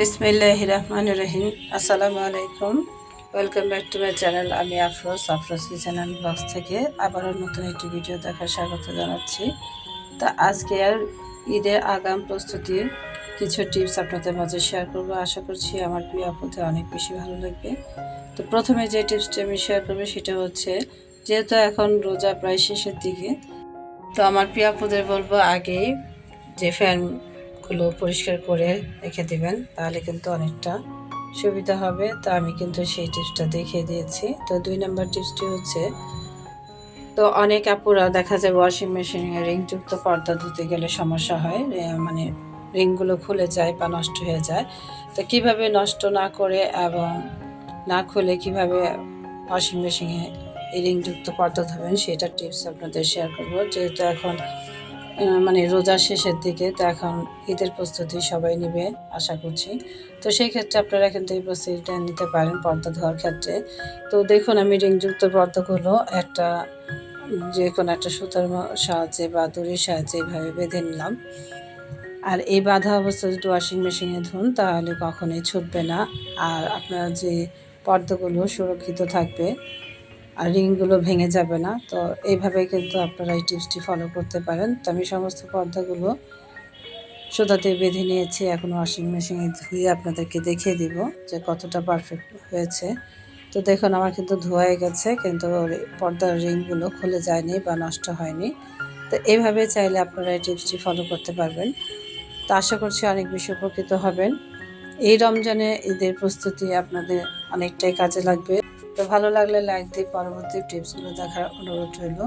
বিসমিল্লাহ রহমান রহিম আসসালামু আলাইকুম। Welcome back to my channel. আমি Afroz Afroz kitchen and blogs থেকে আবারও নতুন একটি ভিডিও দেখার স্বাগত জানাচ্ছি। তা আজকে আর ঈদের আগাম প্রস্তুতির কিছু টিপস আপনাদের মাঝে শেয়ার করব। আশা করছি আমার প্রিয় আপুতে অনেক বেশি ভালো লাগবে। তো প্রথমে যে টিপসটি আমি শেয়ার করব সেটা হচ্ছে, যেহেতু এখন রোজা প্রায় শেষের দিকে, তো আমার প্রিয় আপুদের বলব আগেই যে ফ্যানগুলো পরিষ্কার করে রেখে দিবেন, তাহলে কিন্তু অনেকটা সুবিধা হবে। তো আমি কিন্তু সেই টিপসটা দেখিয়ে দিয়েছি। তো দুই নম্বর টিপসটি হচ্ছে, তো অনেক আপুরা দেখা যায় ওয়াশিং মেশিনে রিংযুক্ত পর্দা ধুতে গেলে সমস্যা হয়। মানে রিংগুলো খুলে যায় বা নষ্ট হয়ে যায়। তো কীভাবে নষ্ট না করে এবং না খুলে কীভাবে ওয়াশিং মেশিনে এই রিংযুক্ত পর্দা ধোবেন সেটা টিপস আপনাদের শেয়ার করব। যেহেতু এখন মানে রোজার শেষের দিকে তো এখন ঈদের প্রস্তুতি সবাই নেবে, আশা করছি। তো সেই ক্ষেত্রে আপনারা কিন্তু এই প্রস্তুতিটা নিতে পারেন পর্দা ধোয়ার ক্ষেত্রে। তো দেখুন, আমি রিংযুক্ত পর্দাগুলো একটা, যে কোনো একটা সুতার সাহায্যে বা দড়ির সাহায্যে এইভাবে বেঁধে নিলাম। আর এই বাঁধা অবস্থা যদি ওয়াশিং মেশিনে ধুন, তাহলে কখনোই ছুটবে না। আর আপনার যে পর্দাগুলো সুরক্ষিত থাকবে আর রিংগুলো ভেঙে যাবে না। তো এইভাবে কিন্তু আপনারা এই টিপসটি ফলো করতে পারেন। তো আমি সমস্ত পর্দাগুলো সোদাতে বেঁধে নিয়েছি। এখন ওয়াশিং মেশিনে ধুয়ে আপনাদেরকে দেখিয়ে দিব যে কতটা পারফেক্ট হয়েছে। তো দেখুন, আমার কিন্তু ধোয়াই গেছে, কিন্তু পর্দার রিংগুলো খুলে যায়নি বা নষ্ট হয়নি। তো এইভাবে চাইলে আপনারা এই টিপসটি ফলো করতে পারবেন। তো আশা করছি অনেক বেশি উপকৃত হবেন। এই রমজানে ঈদের প্রস্তুতি আপনাদের অনেকটাই কাজে লাগবে। তো ভালো লাগলে লাইক দিয়ে পরবর্তী টিপসগুলো দেখার অনুরোধ রইল।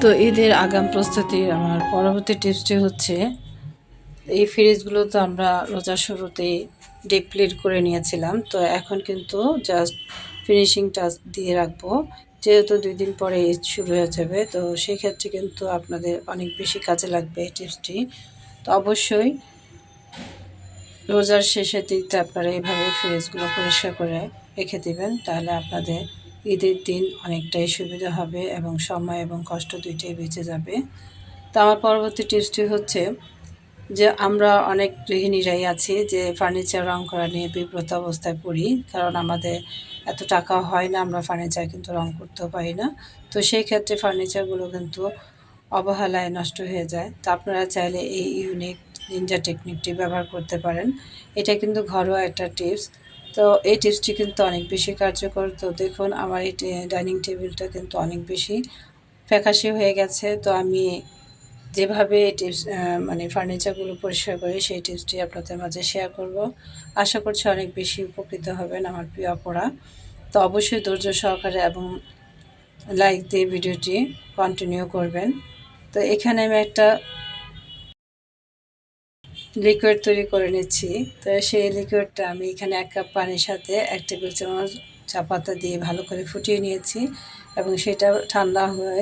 তো ঈদের আগাম প্রস্তুতির আমার পরবর্তী টিপসটি হচ্ছে, এই ফ্রিজগুলো তো আমরা রোজার শুরুতেই ডিপ ক্লিন করে নিয়েছিলাম। তো এখন কিন্তু জাস্ট ফিনিশিং টাচ দিয়ে রাখব। যেহেতু দুই দিন পরে ঈদ শুরু হয়ে যাবে, তো সেই ক্ষেত্রে কিন্তু আপনাদের অনেক বেশি কাজে লাগবে এই টিপসটি। তো অবশ্যই রোজার শেষের দিকটা আপনারা এইভাবে ফ্রিজগুলো পরিষ্কার করে রেখে দিবেন, তাহলে আপনাদের ঈদের দিন অনেকটাই সুবিধা হবে এবং সময় এবং কষ্ট দুইটাই বেঁচে যাবে। তো আমার পরবর্তী টিপসটি হচ্ছে যে আমরা অনেক গৃহিণীরাই আছি যে ফার্নিচার রং করা নিয়ে বিব্রত অবস্থায় পড়ি, কারণ আমাদের এত টাকা হয় না, আমরা ফার্নিচার কিন্তু রং করতেও পারি না। তো সেই ক্ষেত্রে ফার্নিচারগুলো কিন্তু অবহেলায় নষ্ট হয়ে যায়। তো আপনারা চাইলে এই ইউনিক নিনজা টেকনিকটি ব্যবহার করতে পারেন। এটা কিন্তু ঘরোয়া একটা টিপস তো এই টিপসটি কিন্তু অনেক বেশি কার্যকর। তো দেখুন, আমার এই ডাইনিং টেবিলটা কিন্তু অনেক বেশি ফ্যাকাশি হয়ে গেছে। তো আমি যেভাবে টিপস মানে ফার্নিচারগুলো পরিষ্কার করি সেই টিপসটি আপনাদের মাঝে শেয়ার করব। আশা করছি অনেক বেশি উপকৃত হবেন আমার প্রিয় অপরা তো অবশ্যই ধৈর্য সহকারে এবং লাইক দিয়ে ভিডিওটি কন্টিনিউ করবেন। তো এখানে আমি একটা লিকুইড তৈরি করে নিচ্ছি। তো সেই লিকুইডটা আমি এখানে এক কাপ পানির সাথে এক টেবিল চামচ চা পাতা দিয়ে ভালো করে ফুটিয়ে নিয়েছি এবং সেটা ঠান্ডা হয়ে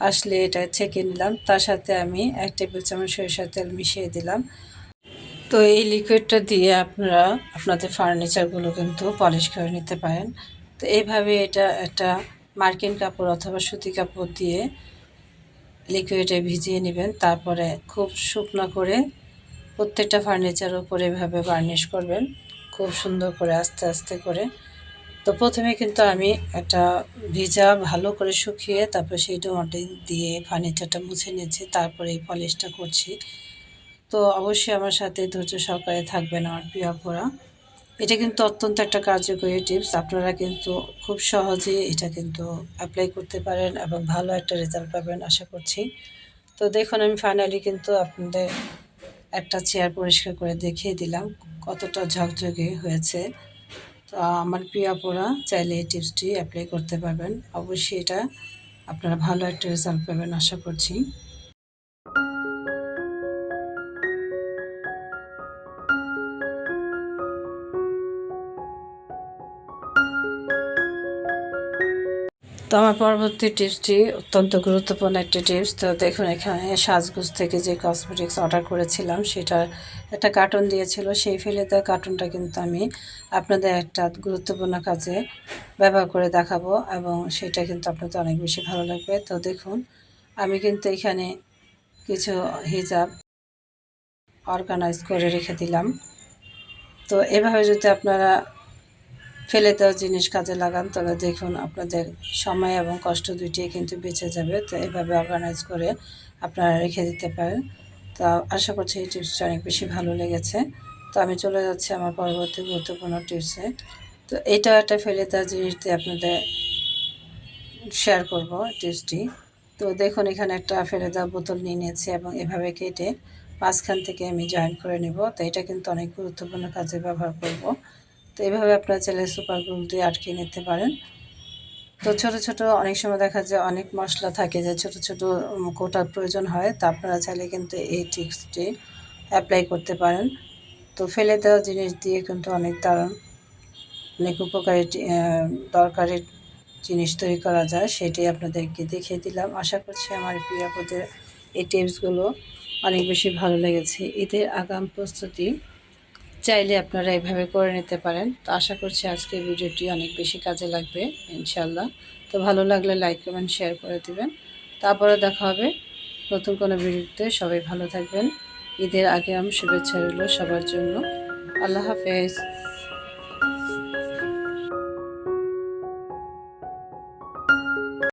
আসলে এটা ছেঁকে নিলাম। তার সাথে আমি এক টেবিল চামচ সরিষার তেল মিশিয়ে দিলাম। তো এই লিকুইডটা দিয়ে আপনারা আপনাদের ফার্নিচারগুলো কিন্তু পলিশ করে নিতে পারেন। তো এইভাবে এটা একটা মার্কিন কাপড় অথবা সুতি কাপড় দিয়ে লিকুইডে ভিজিয়ে নেবেন। তারপরে খুব শুকনো করে প্রত্যেকটা ফার্নিচারের উপরে এভাবে বার্নিশ করবেন। খুব সুন্দর করে আস্তে আস্তে করে। তো প্রথমে কিন্তু আমি একটা ভিজা ভালো করে শুকিয়ে তারপর সেই ডোমাটি দিয়ে ফার্নিচারটা মুছে নিয়েছি, তারপরে এই পলিশটা করছি। তো অবশ্যই আমার সাথে ধৈর্য সহকারে থাকবেন আমার প্রিয় অপরা এটা কিন্তু অত্যন্ত একটা কার্যকরী টিপস, আপনারা কিন্তু খুব সহজে এটা কিন্তু অ্যাপ্লাই করতে পারেন এবং ভালো একটা রেজাল্ট পাবেন আশা করছি। তো দেখুন, আমি ফাইনালি কিন্তু আপনাদের একটা চেয়ার পরিষ্কার করে দেখিয়ে দিলাম কতটা ঝকঝকে হয়েছে। তো আমার প্রিয় আপুরা, চাইলে এই টিপসটি অ্যাপ্লাই করতে পারবেন। অবশ্যই এটা আপনারা ভালো একটা রেজাল্ট পাবেন, আশা করছি। তো আমার পরবর্তী টিপসটি অত্যন্ত গুরুত্বপূর্ণ একটি টিপস। তো দেখুন, এখানে সাজগুজ থেকে যে কসমেটিক্স অর্ডার করেছিলাম সেটা একটা কার্টুন দিয়েছিল। সেই ফেলে দেওয়া কার্টুনটা কিন্তু আমি আপনাদের একটা গুরুত্বপূর্ণ কাজে ব্যবহার করে দেখাবো এবং সেটা কিন্তু আপনাদের অনেক বেশি ভালো লাগবে। তো দেখুন, আমি কিন্তু এখানে কিছু হিজাব অর্গানাইজ করে রেখে দিলাম। তো এভাবে যদি আপনারা ফেলে দেওয়া জিনিস কাজে লাগান, তাহলে দেখুন আপনাদের সময় এবং কষ্ট দুইটিই কিন্তু বেঁচে যাবে। তো এভাবে অর্গানাইজ করে আপনারা রেখে দিতে পারেন। তো আশা করছি এই টিপসটা অনেক বেশি ভালো লেগেছে। তো আমি চলে যাচ্ছি আমার পরবর্তী গুরুত্বপূর্ণ টিপসে। তো এইটাও একটা ফেলে দেওয়া জিনিস দিয়ে আপনাদের শেয়ার করব টিপসটি। তো দেখুন এখানে একটা ফেলে দেওয়া বোতল নিয়ে নিয়েছি এবং এভাবে কেটে মাঝখান থেকে আমি জয়েন করে নেব। তো এটা কিন্তু অনেক গুরুত্বপূর্ণ কাজে ব্যবহার করব। তো এইভাবে আপনারা চাইলে সুপার গ্লু দিয়ে আটকে নিতে পারেন। তো ছোট ছোট অনেক সময় দেখা যায় অনেক মশলা থাকে যে ছোট ছোট কোটার প্রয়োজন হয়, তা আপনারা চাইলে কিন্তু এই টিক্সটি অ্যাপ্লাই করতে পারেন। তো ফেলে দেওয়া জিনিস দিয়ে কিন্তু অনেক দারুণ, অনেক উপকারী দরকারি জিনিস তৈরি করা যায়, সেটি আপনাদেরকে দেখিয়ে দিলাম। আশা করছি আমার প্রিয়াপদের এই টিপসগুলো অনেক বেশি ভালো লেগেছে। ঈদের আগাম প্রস্তুতি চাইলে আপনারা এভাবে করে নিতে পারেন। তো আশা করছি আজকের ভিডিওটি অনেক বেশি কাজে লাগবে ইনশাল্লাহ তো ভালো লাগলে লাইক, কমেন্ট, শেয়ার করে দিবেন। তারপরে দেখা হবে নতুন কোনো ভিডিওতে। সবাই ভালো থাকবেন। ঈদের আগে আমি শুভেচ্ছা রইল সবার জন্য। আল্লাহ হাফেজ।